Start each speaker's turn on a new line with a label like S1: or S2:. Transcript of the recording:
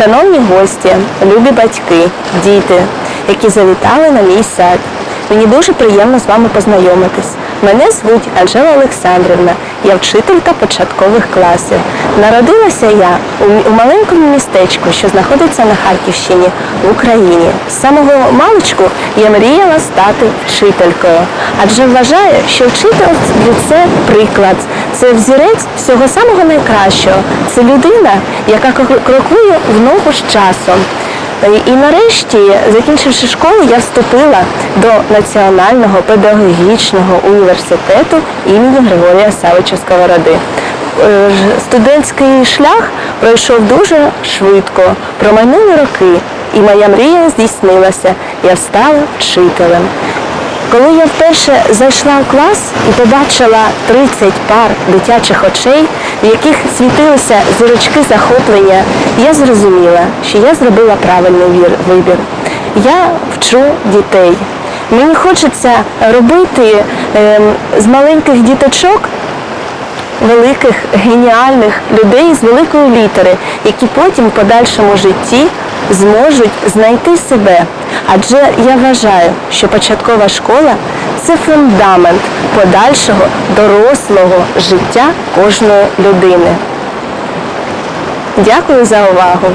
S1: Шановні гості, любі батьки, діти, які завітали на мій сад. Мені дуже приємно з вами познайомитись. Мене звуть Анжела Олександрівна, я вчителька початкових класів. Народилася я у, маленькому містечку, що знаходиться на Харківщині в Україні. З самого маличку я мріяла стати вчителькою, адже вважаю, що вчитель це приклад, це взірець всього самого найкращого. Це людина, яка крокує в ногу з часом. І нарешті, закінчивши школу, я вступила до Національного педагогічного університету імені Григорія Савича Сковороди. Е, Студентський шлях пройшов дуже швидко, промайнули роки, і моя мрія здійснилася. Я стала вчителем. Коли я вперше зайшла в клас і побачила 30 пар дитячих очей, в яких світилися зірочки захоплення, я зрозуміла, що я зробила правильний вибір. Я вчу дітей. Мені хочеться робити ем, з маленьких діточок великих геніальних людей з великої літери, які потім в подальшому житті зможуть знайти себе. Адже я вважаю, що початкова школа це фундамент подальшого дорослого життя кожної людини. Дякую за увагу.